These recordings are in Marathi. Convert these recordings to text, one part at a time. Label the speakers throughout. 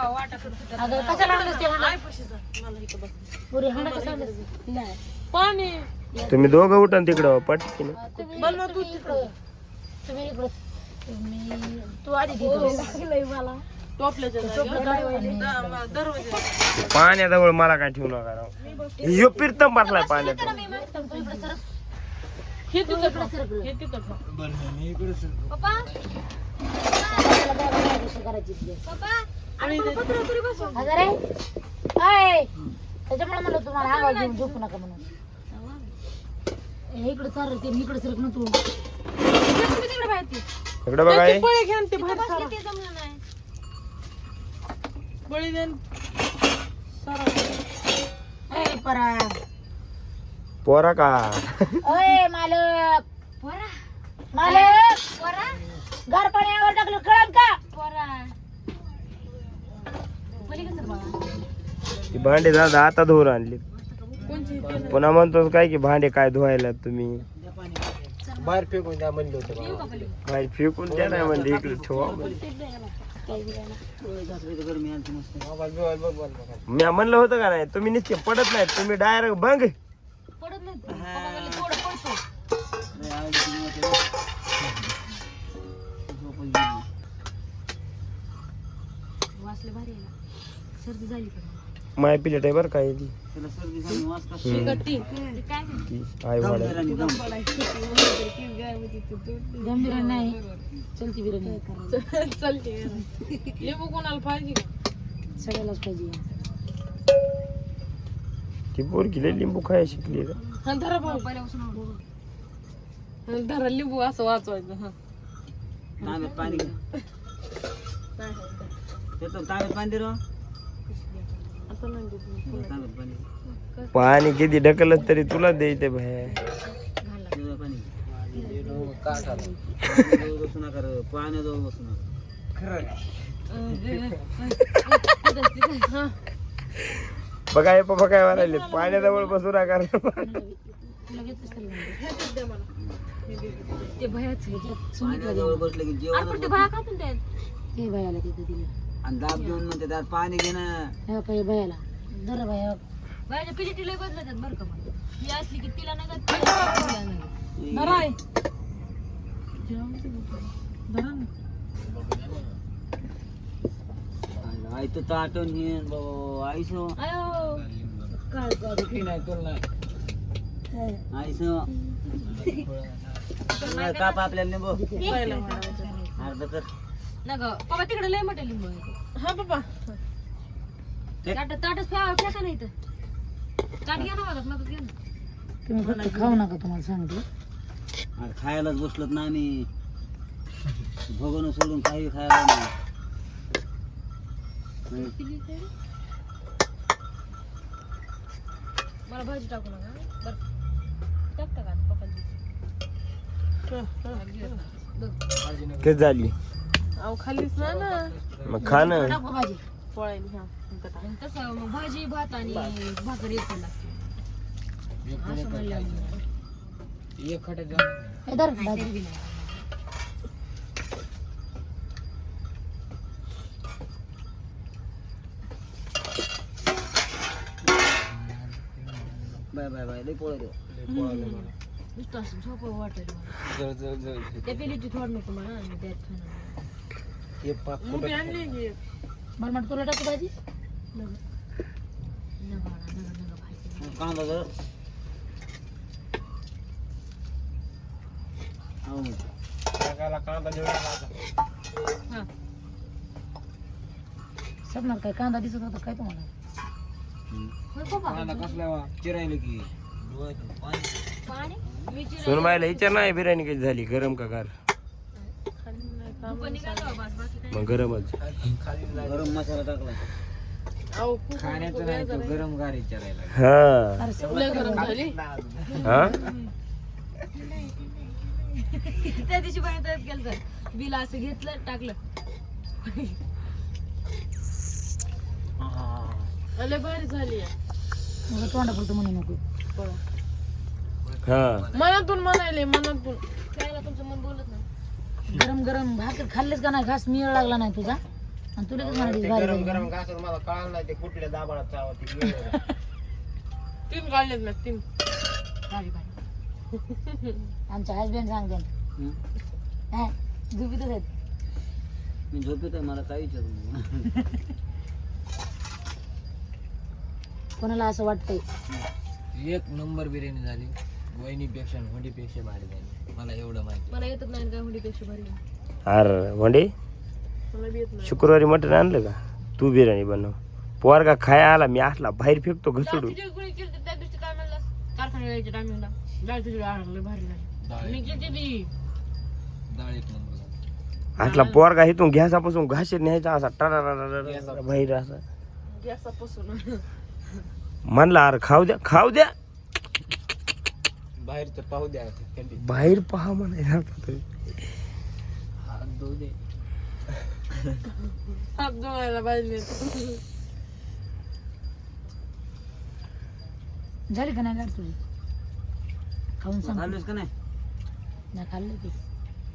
Speaker 1: अगं कशाला आणलंस ते हाणा? पुरी हाणा कसं आणलंस? नाही.
Speaker 2: पाणी
Speaker 3: तुम्ही दोघं उठा ना तिकडं पटकीन
Speaker 1: तुम्ही तुम्ही इकडं. तुम्ही इकडं. तुम्ही तू आधी दे मला
Speaker 2: टोपल्याच्या जागेवर दरवाजा
Speaker 3: पाण्याजवळ मला काय ठेवू नका राव ह्यो पिरतम बसलाय पाण्यात.
Speaker 2: हे. हे
Speaker 1: करायची. हजार. त्याच्यामुळे म्हणलं तुम्हाला घेऊन झोपू नका म्हणून. इकडे चाल ते इकडे सरक ना तू
Speaker 3: इकडं बघा हे.
Speaker 2: बळी घ्या न ते बाहेर सारा. बळी द्या न. सारा.
Speaker 1: ए, परा.
Speaker 3: पोरा का?
Speaker 1: ओय मालक. मालक. गार पाण्यावर टाकलं कळत का?
Speaker 3: ती भांडे दादा आता धुवून आणली. पुन्हा म्हणतोस काय की भांडे काय धुवायला तुम्ही? बाहेर फेकून द्या म्हणले होते बाहेर फेकून द्या नाही म्हणले इकडे ठेवा मी म्हणलं होतं का नाही तुम्ही नुसते पडत नाही तुम्ही डायरेक्ट बंग.
Speaker 1: वाचले भारी. सर्दी झाली पण
Speaker 3: माय पिलेट आहे बरं काय ती. आई
Speaker 1: नाही. चलती
Speaker 2: चलते लिंबू कोणाला पाहिजे का?
Speaker 1: सगळ्यालाच पाहिजे
Speaker 3: ती पोरगी लय लिंबू खायला शिकली का
Speaker 2: हा धरा भाऊ. हा, धरा लिंबू असं वाचवायचं हा.
Speaker 4: तांब्यात पाणी येतो तांब्यात पाणी दे
Speaker 2: आता नाही देत मी.
Speaker 4: तांब्यात पाणी
Speaker 3: पाणी किती ढकलत तरी तुला द्यायचे
Speaker 2: हा.
Speaker 3: बघा हे पप्पा काय म्हणाले पाण्याजवळ बसू नका.
Speaker 1: ते भयाच
Speaker 4: पाण्याजवळ बसलं की जेवण
Speaker 1: ते भयाला तिथे दिलं.
Speaker 4: आणि दाब देऊन म्हणते त्यात पाणी घे ना
Speaker 1: ह्या पाहिजे भयाला जरा भया भयाच्या पिलिटी लय बदलतात बरं का मग. ही असली की तिला नाही का तिला नाही
Speaker 2: धरा. आहे. धरा ना.
Speaker 4: आई तर ताटून हे बाबा आईसो
Speaker 1: आयो. काळ काळ
Speaker 4: आईसो काप आपल्याला
Speaker 2: पहिला वाढवायचा.
Speaker 4: अर्धा तर
Speaker 1: ना ग बाबा तिकडे लय मोठे लिंबू आहे
Speaker 2: हा बाबा
Speaker 1: ताट ताटच फेका फेका नाही तर ताट घ्या ना मला मग घ्या ना. तुम्ही फक्त खाऊ नका तुम्हाला सांगते.
Speaker 4: अरे खायलाच बसलोत ना आम्ही. भगवून सोडून काही खायला नाही.
Speaker 1: मला भाजी टाकू नका बरं. टाकता का पप्पांची?
Speaker 3: किती झाली.
Speaker 2: अहो खालीच ना ना.
Speaker 3: मग खा ना.
Speaker 1: टाकू भाजी.
Speaker 2: पोळ्याने ह्या इथं टाक.
Speaker 1: मग तसं मग भाजी भात आणि भाकर एक लागते असं म्हणलं हे धर भाजी.
Speaker 4: बाय बाय बाय लई पोळं देऊ.
Speaker 1: नुसतं असं झोपावं वाटेल मला. त्या पिलीची थोड नको मला आणि त्यात खाणार.
Speaker 2: उभी आणली की
Speaker 1: मला म्हणतो तुला टाकू भाजी।
Speaker 4: कांदा. हा।
Speaker 1: सबणार काय कांदा दिसत होता काय तुम्हाला? होय पप्पा?
Speaker 4: चिरायलं की.
Speaker 1: पाणी? मी चिरा-
Speaker 3: सोनबाईला विचार नाही बिर्याणी कधी झाली? गरम का गार
Speaker 2: खाली नाही का?
Speaker 1: पण निघालो बस बाकी काय
Speaker 3: मग गरमच.
Speaker 4: गरम मसाला टाकला.
Speaker 2: जरा.
Speaker 4: गरम गार विचारायला
Speaker 3: हा.
Speaker 1: अरे सगळं
Speaker 2: लय गरम झाली.
Speaker 3: हा?
Speaker 1: त्या दिवशी बाहेर तयार केलं तर बिल असं घेतलं टाकलं.
Speaker 2: लय भारी झाली
Speaker 1: तोंडा बोलतो म्हणू नको.
Speaker 3: हा.
Speaker 2: मनातून म्हणायले मनातून.
Speaker 1: खायला तुमचं मन बोलत नाही. गरम गरम भाकर खाल्लेच का नाही? घास मिळ लागला नाही तुझा?
Speaker 5: आणि तुला कसं
Speaker 3: गरम गरम घासून मला कळालं नाही ते कुठल्या दाबाळात चावा ते.
Speaker 1: तीन काढलेत ना तीन.
Speaker 5: आमच्या हसबंड सांगते
Speaker 4: हं?
Speaker 5: हा झोपीतच आहेत.
Speaker 4: मी झोपेत आहे मला काही विचारू नको.
Speaker 5: कोणाला असं वाटतंय?
Speaker 6: एक नंबर बिर्याणी झाली. वहिनीपेक्षा पेक्षा भारी झाली. मला एवढं माहिती
Speaker 1: मला येतच नाही काय हुंडीपेक्षा भारी
Speaker 3: अरे
Speaker 1: मला बी येत नाही.
Speaker 3: शुक्रवारी मटण आणलं का? तू बिर्याणी बनव. पोरगा खाया आला मी असला बाहेर फेकतो घसडून.
Speaker 1: तुझी गुळी केली त्या दिवशी काय म्हणलं कारखान्यात यायच्या टायमिंगला डाळ तुझी आणलं भारी नाही मी केली ती.
Speaker 6: डाळ एक नंबर झाली.
Speaker 3: असला पोरगा इथून घ्यासापासून घाशीत न्यायचा असा टारा बाहेर असा.
Speaker 1: गॅसापासून
Speaker 3: म्हणला अरे खाऊ द्या खाऊ द्या.
Speaker 6: बाहेरचं पाहू द्या थंडी.
Speaker 3: बाहेर पहा म्हणायला
Speaker 6: हात धुऊ दे.
Speaker 1: हात धुवायला पाहिजे.
Speaker 5: झाली का नाही गाड तुझी? खाऊन सांग.
Speaker 4: खाल्लंस का नाही?
Speaker 5: नाही खाल्लं की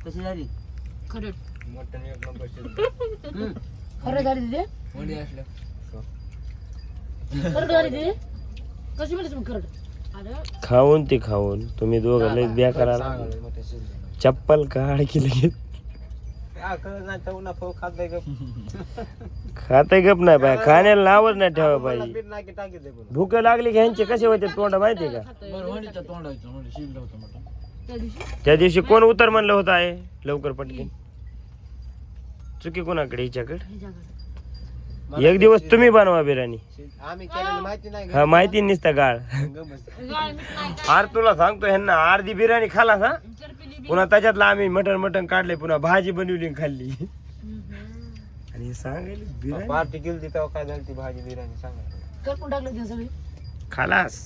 Speaker 4: कशी झाली?
Speaker 1: खरंच
Speaker 3: मटण एक नंबर
Speaker 4: हं?
Speaker 5: खरं झाली तिथे
Speaker 6: वडी असल्या.
Speaker 5: खरं झाली तिथे कशी म्हणतेस मग खरं?
Speaker 3: खाऊन ते खाऊन. तुम्ही दोघं लय ब्या करायला चप्पल काढ की लगेच? खाते गप. नाही बाय खाण्याला नावच नाही ठेवा पाहिजे भूक लागली की ह्यांचे कसे होते तोंड माहितीये का?
Speaker 1: त्या दिवशी?
Speaker 3: कोण उतर म्हणलं होतं आहे? लवकर पटकन. चुकी कोणाकडे? हिच्याकडे. एक दिवस तुम्ही बनवा बिर्याणी.
Speaker 6: आम्ही केलेलं माहिती नाही
Speaker 3: हा माहिती निसता गाळ.
Speaker 1: गाळ मीठ नाही
Speaker 3: अरे तुला सांगतो ह्यांना अर्धी बिर्याणी खाला हा? पुन्हा त्याच्यातला आम्ही मटण मटण काढले पुन्हा भाजी बनवली आणि खाल्ली. आणि सांगायला बिर्याणी?
Speaker 6: पार्टी केली तेव्हा काय झाली ती भाजी बिर्याणी सांगा.
Speaker 5: करपून टाकलं तिथे सगळी.
Speaker 3: खालास?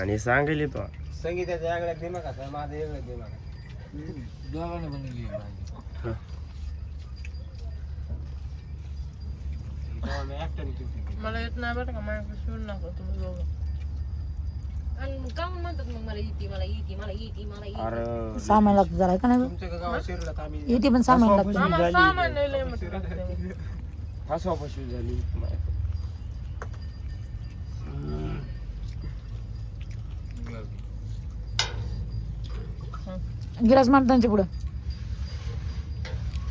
Speaker 3: आणि सांगेल तो.
Speaker 6: संगीताच्या वेगळ्या दिमाग माझं वेगळं दिमाग आहे. दोघांनी बनवली आहे भाजी. तेव्हा मी acting केली.
Speaker 1: मला येत नाही बरं का माझ्याकडे शिवून नका तुम्ही दोघं. आणि मग काहून म्हणतात मग मला येते मला येते मला येते मला येते?
Speaker 3: अरे
Speaker 5: सामान लागतं जरा का नाही गं?
Speaker 6: तुमच्या गावात शिरलं तर आम्ही
Speaker 5: इथे पण सामान लागतं.
Speaker 1: आम्हाला सामान लय लय मोठं लागतंय.
Speaker 3: फसवा फसवी झाली.
Speaker 5: गिलास मांडतांच्या पुढं.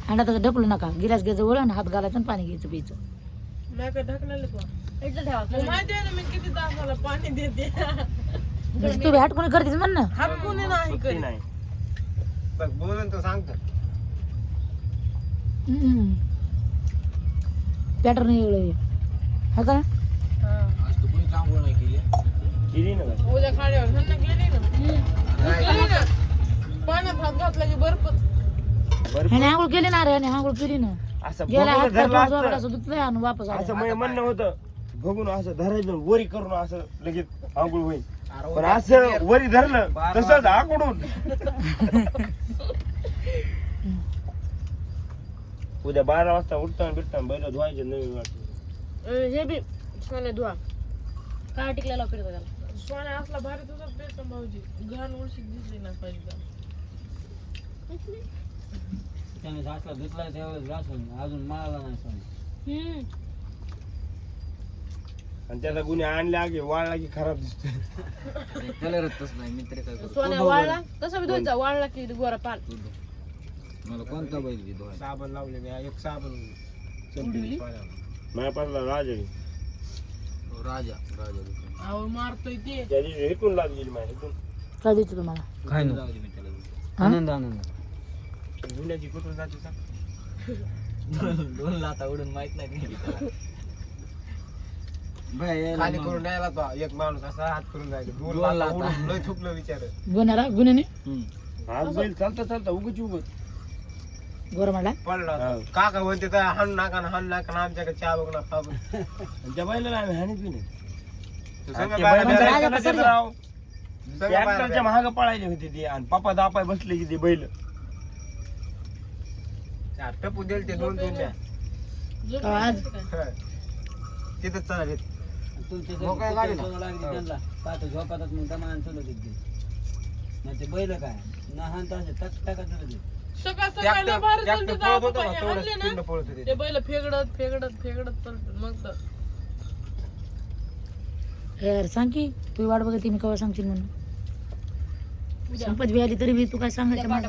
Speaker 5: अंडा तर ढकलू नका. गिलास घ्यायचं वळण हात घालायचं आणि पाणी घ्यायचं प्यायचं.
Speaker 1: नाही का ढकलेलं का
Speaker 5: इथं ठेवा
Speaker 1: मग माहिती आहे ना मी किती तासाला पाणी देते.
Speaker 5: म्हणजे तू हट कोणी करतेस म्हण ना.
Speaker 1: हात कोणी नाही करीत.
Speaker 3: नाही.
Speaker 6: बघ, बोलून तर सांगतो.
Speaker 5: पॅटर्न एवढं हा का?
Speaker 1: हा.
Speaker 6: आज तू कोणी आंघोळ नाही केली?
Speaker 3: केली ना का?
Speaker 1: उद्या खाड्यावर ना. ना. पाण्यात हात घातला की
Speaker 5: ह्याने आंघोळ केली ना रे ह्याने आंघोळ केली ना.
Speaker 3: असं
Speaker 5: गेला हात
Speaker 3: बघून धरलं
Speaker 5: जोरात
Speaker 3: असतं.
Speaker 5: असं दुखलंय आणि वापस आला.
Speaker 3: असं माझं म्हणणं होतं बघून असं धरायचं वरी करून असं लगेच आंघोळ होईल. पण असं वरी धरलं तसंच आकडून उद्या बारा वाजता उठताना बिटताना बैल धुवायचे नवीन वाटत.
Speaker 1: अं, हे बी सोन्या धुवा.
Speaker 5: काय टिकलेला फिरतो त्याला.
Speaker 1: सोन्या असला भारी तुझा पेट भाऊजी. घाण उलशीत दिसली ना पाहिजे.
Speaker 4: त्याने घासला धुतलाय त्यावेळेस घासून अजून माळाला नाही सोनं
Speaker 3: आणि त्याचा गुन्हे आणले आगे वाळला की खराब दिसतो
Speaker 6: कलरच तसं नाही मित्र काय करू
Speaker 1: सोन्या वाळला? तसा बी धुवायचा वाळला की गोरा पाल
Speaker 6: मला कोणता बैल बी धुवायचा?
Speaker 3: साबण लावले मी एक साबण माझ्या पासला राज आहे.
Speaker 6: हो, राजा राजा दुकान.
Speaker 1: अहो मारतोय ते.
Speaker 3: त्या दिवशी लागलेली माझ्या
Speaker 5: काय द्यायचं तुम्हाला?
Speaker 4: काय
Speaker 6: जाऊ दे मी त्याला. दुकान.
Speaker 4: आनंद आनंद.
Speaker 3: धुण्याची कुठून जाते सांग
Speaker 6: दोन लाता उडून माहीत नाही त्याला. खाली तो एक माणूस असा हात करून जायचं दोन दोन लाथा लाथा. उडून लय थुकलं विचार
Speaker 5: गुन्ह्याला गुन्ह्याने
Speaker 6: हम्म.
Speaker 3: आज बैल चालता चालता उगच उगच
Speaker 5: गोरा
Speaker 6: पडला
Speaker 3: हा.
Speaker 6: काका म्हणते तर हाण नाका ना हाण नाका ना आमच्याकडे चहा बघ ना खा बघ.
Speaker 3: आणि त्या बैलाला आम्ही हानीत बी नाही
Speaker 6: तू
Speaker 3: आणि
Speaker 6: सगळं
Speaker 3: ते
Speaker 6: बाहेर-
Speaker 3: बैलाचं
Speaker 5: राजा
Speaker 3: ऐकलं
Speaker 5: कसं
Speaker 3: ते राव.
Speaker 6: सगळं
Speaker 3: ट्रॅक्टरच्या
Speaker 6: बाहेर-
Speaker 3: महाग पळायले होते ते आणि पप्पा दापाय बसले की ते बैल
Speaker 6: चार टपू दिल ते दोन द्या.
Speaker 5: आज?
Speaker 6: चालेल
Speaker 4: तुमच्या
Speaker 6: गाडीला?
Speaker 4: लागली त्यांना. पाहतो झोपातात मग त्या माणसं लगेच गेली. नाही ते बैल काय? टक
Speaker 1: सकाळी
Speaker 6: पळत होतं
Speaker 1: आपण
Speaker 6: ना तेवढं पळत होते.
Speaker 1: ते बैल फेगडत फेगडत फेगडत चालतं. मग तर
Speaker 5: यार सांग की तू वाट बघते मी केव्हा सांगशील म्हणून? संपत बी आली तरी बी तू काय सांगायचं मला?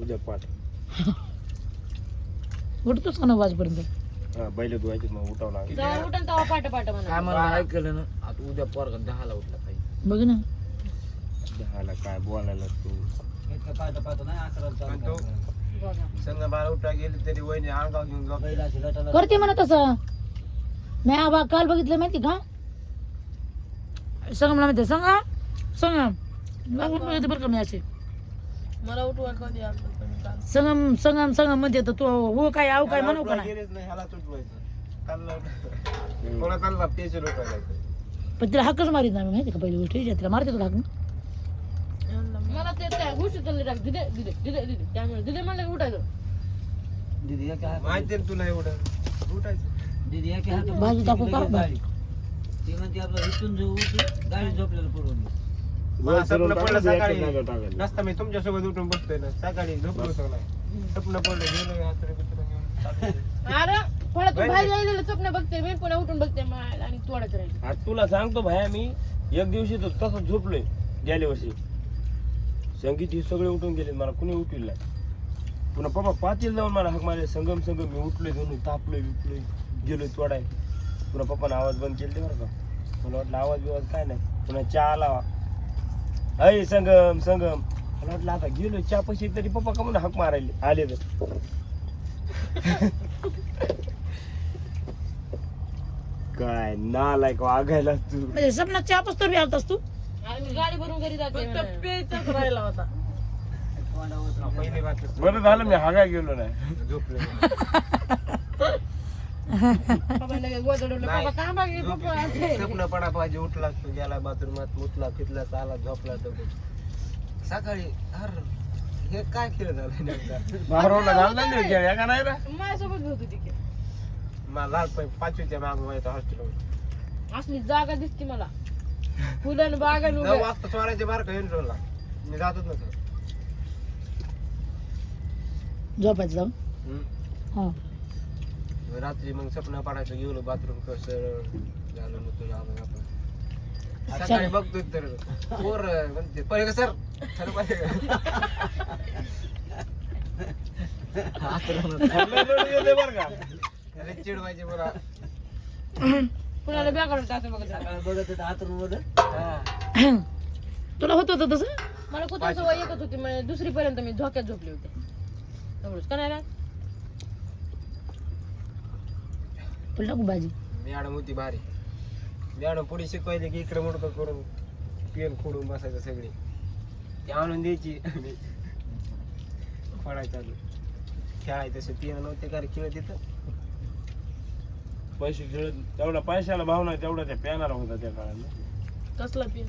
Speaker 3: उद्या पाठ.
Speaker 5: उठतोच का नऊ वाजेपर्यंत
Speaker 3: हा बैल धुवायचे मग उठावं लागेल
Speaker 1: जेव्हा उठन तेव्हा पाटा पाटा
Speaker 6: काय
Speaker 1: म्हणा
Speaker 6: मला ऐकलं ना आता उद्या पोरगा दहाला उठला पाहिजे
Speaker 5: बघ ना
Speaker 3: दहाला काय बोलायला तू
Speaker 6: आणि तो-.
Speaker 1: बघा
Speaker 6: संघ बारा उठा गेली तरी वहिनी अंगाव घेऊन
Speaker 4: लटालट
Speaker 5: करते म्हणा तसं मी आबा काल बघितलं माहिती का सांग मला माहिती सांगा सांगा बघितलं बरं का मी असे
Speaker 1: मला उठवा कधी आलं तुम्ही काल.
Speaker 5: संगम संगम संगममध्ये तर तू हो काय आव काय म्हणू का नाही पण तिला हाकच मारित नाही माहिती का पहिली गोष्ट? तिला मारते तुला हाक
Speaker 1: मला ते त्या गोष्टी चालली राख दिदे दिदे दिदे दिदे. त्यामुळे दिदे म्हणलं की उठायचं.
Speaker 4: दीदी एका
Speaker 6: माहिती ना तुला एवढं? उठायचं.
Speaker 4: दीदी एका हातात
Speaker 5: भाजी टाकू. का?
Speaker 4: ती म्हणते आपलं इथून जो उठली गाडी झोपलेलं पुरवली
Speaker 6: मला स्वप्न पडलं
Speaker 3: टाकायचं,
Speaker 6: सकाळी.
Speaker 3: एका जागेवर टाकायचं.
Speaker 6: नसता मी तुमच्यासोबत उठून बसतोय ना. सकाळी झोपलो होतो नाही. स्वप्न पडलं गेलो हातरे बितरे घेऊन चाललो.
Speaker 1: अरे थोडा तू बाहेर गेलेलं स्वप्न बघते मी पुन्हा उठून बघते मग आणि तोडत राहील.
Speaker 3: आज तुला सांगतो भाया मी एक दिवशी तर तसं झोपलोय गेल्या वर्षी. संगीत हे सगळे उठून गेले मला कुणी उठविल नाही. पुन्हा पप्पा पातील जाऊन मला हाक मारले संगम संगम मी उठलोय दोन्ही तापलोय बिपलोय गेलोय तोडाय. पुन्हा पप्पाने आवाज बंद केले बरं का. मला वाटलं आवाज बिवाज काय नाही. पुन्हा चहा आला अय संगम संगम. मला वाटलं आता गेलोय चहा पैसे तरी पप्पा का म्हणून हाक मारायले आले तर. काय नालायक वागायला तू.
Speaker 5: म्हणजे सपनात चहा पस्तोर बी आलतास तू?
Speaker 1: गाडी भरून घरी जाते फक्त पेचाच राहिला होता.
Speaker 3: बरं झालं मी हागाय गेलो नाही.
Speaker 6: स्वप्न पडा पाहिजे उठला तो गेला बाथरूमात मुतला फितला आला झोपला तो. सकाळी अर हे काय खेळ झालं
Speaker 3: नाही खेळ का नाही रे?
Speaker 1: माझ्यासोबत होत होती की
Speaker 6: मला लाल पण पाचवीच्या माग माहिती हॉस्टेल
Speaker 1: असली जागा दिसती मला. फुलन बागन
Speaker 6: नऊ वाजता सोळाच्या बार येऊन ठेवला मी जातच नव्हतो.
Speaker 5: झोपायचं जाऊन. हा.
Speaker 6: रात्री मग स्वप्न पडायचं गेलो बाथरूम कसं झालं मग तुला आपण आपण सकाळी बघतोय तर पोर म्हणते पहिले का सर? सर पहिले
Speaker 3: बरं का?
Speaker 6: अरे चिडवायचे मला
Speaker 1: कुणाला बॅगवर टाकतो बघत
Speaker 4: बघत होतं हातरून वर.
Speaker 6: हा.
Speaker 5: तुला होत होतं तसं?
Speaker 1: मला कुत्रा सवय एकच होती म्हणजे दुसरी पर्यंत मी झोक्यात झोपले होते. एवढंच का नाही
Speaker 5: तुला टाकू भाजी?
Speaker 6: मॅडम होती भारी. मॅडम पुढे शिकवायली की इकडे मुडकं करून पेन खोडून बसायचं सगळे. ती आणून द्यायची. फळायचं चालू. खेळायचं तसं पेन नव्हते का रे खेळ तिथं
Speaker 3: पैसे खेळत तेवढा पैशाला भाव नाही तेवढा त्या पॅनाला होता त्या काळात.
Speaker 1: कसला पेन?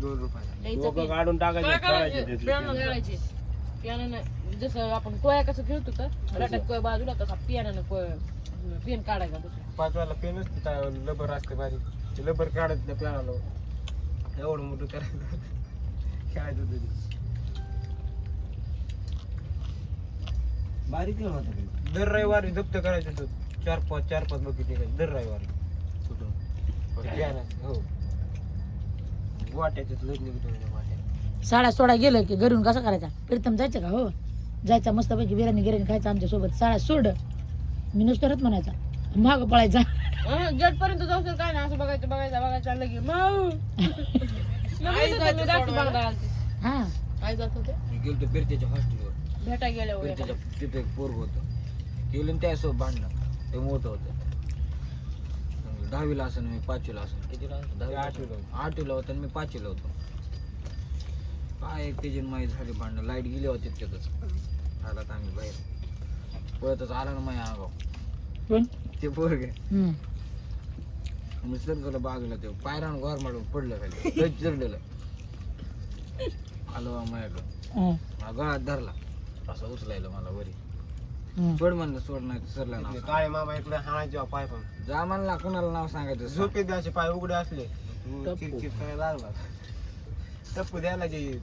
Speaker 6: दोन रुपयाला
Speaker 1: द्यायचं
Speaker 3: लोक
Speaker 1: पेन.
Speaker 3: काढून टाकायचे
Speaker 1: काय
Speaker 3: खेळायचे
Speaker 1: करायचे
Speaker 3: त्यातले
Speaker 1: पियानो
Speaker 3: पेन.
Speaker 1: खेळायचे. पियानो नाही जसं आपण कोया कसं खेळतो तर रटात कोय बाजूला तसा पियानो कोय पेन काढायचा दुसरा.
Speaker 6: पाच वाला पेन असते लबर असते भारी. ते लबर काढत त्या पेनाला एवढं मोठं करायचं. खेळायचं होतं ते.
Speaker 4: बारीक खेळ होता.
Speaker 6: दर रविवारी जप्त करायचं होतं. चार पाच चार पाच लोक तिथे दर रविवारी. कुठून पियानो, हो. वाट्याच्याच लग्न निघतो
Speaker 5: साड्या सोडा गेलं की घरून कसा करायचा? प्रीतम जायचं का हो? जायचा मस्तपैकी बिर्याणी गिर्याणी खायचा आमच्यासोबत साड्या सोड. मी नुसतं रथ म्हणायचा माग पळायचा.
Speaker 1: गेट पर्यंत जाऊ काय नाही असं बघायचं बघायचं बघायचं की माऊ.
Speaker 5: हा.
Speaker 1: जात होते?
Speaker 6: बिरतेच्या हॉस्टेलवर.
Speaker 1: भेटा गेल्यावर
Speaker 6: बिरतेच्या तिथे एक पोरग होतं. गेलो आणि त्यासोबत भांडणं. ते मोठं होतं. दहावीला असं मी पाचवीला असं कितीला आठवीला आठवीला होतं आणि मी पाचवीला होतो. काय त्याची माहीत झाली भांडणं. लाइट गेली होती तिथेच आला तर आम्ही बाहेर. पळतच आला ना माझ्या आगाव.
Speaker 5: पण
Speaker 6: ते पोरगे.
Speaker 5: हम्म.
Speaker 6: मी सरकलं बागला ते पायरान घर मारून पडलं खाली. लय चिरलेलं. आलो माझ्याकडं.
Speaker 5: हा.
Speaker 6: मला गळात धरला. असं उचलायला मला वरी. सोड म्हणलं सोड नाही सरला नाव काळे मामा इकडे? हाणायचे पाय पण. जा म्हणला कुणाला नाव सांगायचं झोपेत असे पाय उघडे असले.
Speaker 5: टप्पू.
Speaker 6: चिरचिर करायला लागला. टप्पू द्यायला जे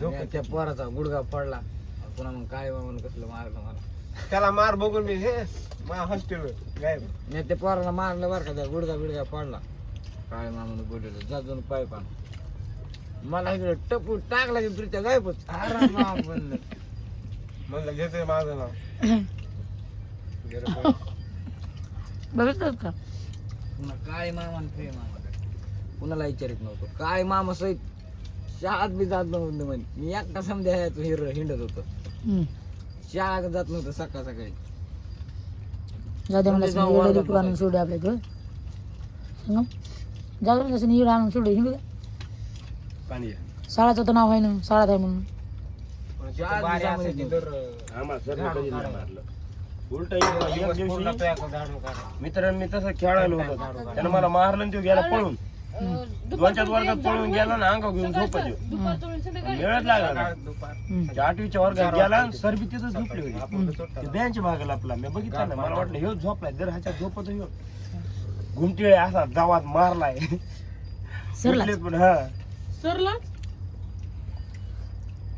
Speaker 7: मी त्या पोराचा गुडगा पडला. पुन्हा मग काय म्हणून कसलं मारलं मला.
Speaker 6: त्याला मार बघून मी हे मा हॉस्टेल गायब.
Speaker 7: मी त्या पोराला मारलं बरं का त्या गुडगा बिडगा पडला. काय मामून बोललेलं जा जाऊन पाय पा मला इकडे टपू टाकला की प्रीत्या गायबच आराम म्हणलं
Speaker 6: म्हणलं घेतोय माझं नाव. गेलं पण.
Speaker 5: बघितलं का?
Speaker 7: पुन्हा काय मामा आणि मामा कुणाला विचारित नव्हतो. काय मामा सहित शाळात बी जात नव्हतं म्हणे. मी एकटा समजा हिर हिंडत होतो. शाळा जात नव्हतं सकाळ सकाळी.
Speaker 5: जाऊ दे मला
Speaker 7: जाऊ
Speaker 5: आणून सोडू आपल्या जाऊ दे इकडं आणून सोडू.
Speaker 3: पाणी
Speaker 5: तर नाव आहे ना शाळात आहे म्हणून.
Speaker 7: चार दिवसामध्ये.
Speaker 6: तर
Speaker 3: आम्हाला कधी नाही. मारलं. उलट एक दिवशी. मित्रांनी तसं खेळायला होतं. त्यानं मला मारलं आणि तो गेला पळून. दोनच्या वर्गात पळून गेला ना अंगावर घेऊन झोपायचो.
Speaker 2: दुपारचं वेळी संध्याकाळी
Speaker 3: मिळत लागला ना. त्या आठवीच्या वर्गात गेला आणि सर बी तिथं झोपली होती.
Speaker 6: आपण सुट्टा
Speaker 3: ते बँच भागला आपला मी बघितलं ना मला वाटलं ह्यो झोपलाय. दर ह्याच्या झोपत ह्यो. घुमटिळे असा गावात मारलाय.
Speaker 5: सरला
Speaker 3: पण हा.
Speaker 2: सरला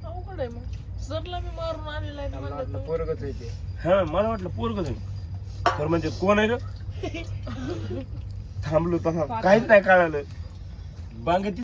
Speaker 2: अवघड आहे मग. सरला मी मारून आणलेला आहे
Speaker 6: मला
Speaker 2: म्हणलं
Speaker 6: वाटलं
Speaker 2: तर.
Speaker 6: पोरगच आहे ते.
Speaker 3: हा मला वाटलं पोरग सर म्हणजे कोण आहे ग थांबलो तसा. काहीच नाही कळालं. बांगेत